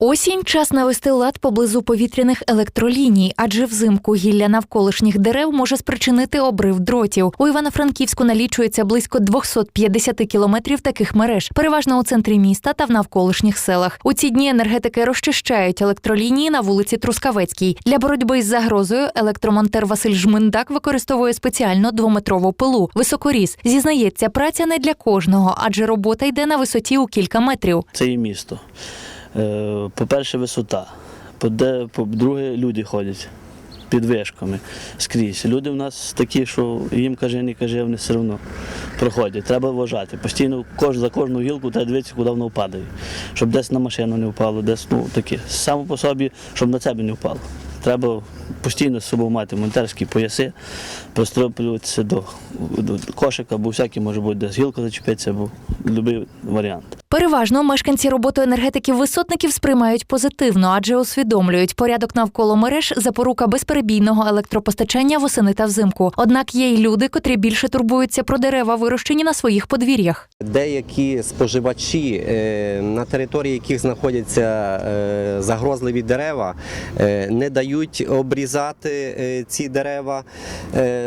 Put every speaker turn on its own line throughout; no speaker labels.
Осінь час навести лад поблизу повітряних електроліній, адже взимку гілля навколишніх дерев може спричинити обрив дротів. У Івано-Франківську налічується близько 250 кілометрів таких мереж, переважно у центрі міста та в навколишніх селах. У ці дні енергетики розчищають електролінії на вулиці Трускавецькій. Для боротьби із загрозою електромонтер Василь Жминдак використовує спеціально двометрову пилу. Високоріс зізнається, праця не для кожного, адже робота йде на висоті у кілька метрів.
Це і місто. Е, По-перше, висота. По-друге, люди ходять під вишками скрізь. Люди в нас такі, що їм каже, не каже, вони все одно проходять. Треба вважати. Постійно за кожну гілку треба дивитися, куди воно впадає. Щоб десь на машину не впало, десь ну, таке. Само по собі, щоб на тебе не впало. Треба постійно з собою мати монтерські пояси, пристроплюватися до, до кошика, бо всякі може бути десь гілка зачепитися, або будь-який варіант.
Переважно мешканці роботи енергетиків висотників сприймають позитивно, адже усвідомлюють порядок навколо мереж запорука безперебійного електропостачання восени та взимку. Однак є й люди, котрі більше турбуються про дерева, вирощені на своїх подвір'ях.
Деякі споживачі, е, на території яких знаходяться е, загрозливі дерева, е, не дають обрізати ці дерева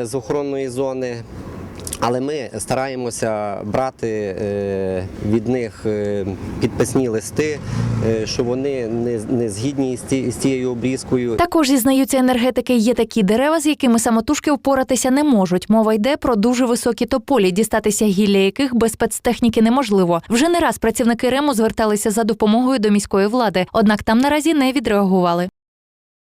з охоронної зони. Але ми стараємося брати е, від них е, підписні листи, е, що вони не, не згідні з цією обрізкою.
Також зізнаються енергетики, є такі дерева, з якими самотужки впоратися не можуть. Мова йде про дуже високі тополі, дістатися гілля яких без спецтехніки неможливо. Вже не раз працівники РЕМу зверталися за допомогою до міської влади, однак там наразі не відреагували.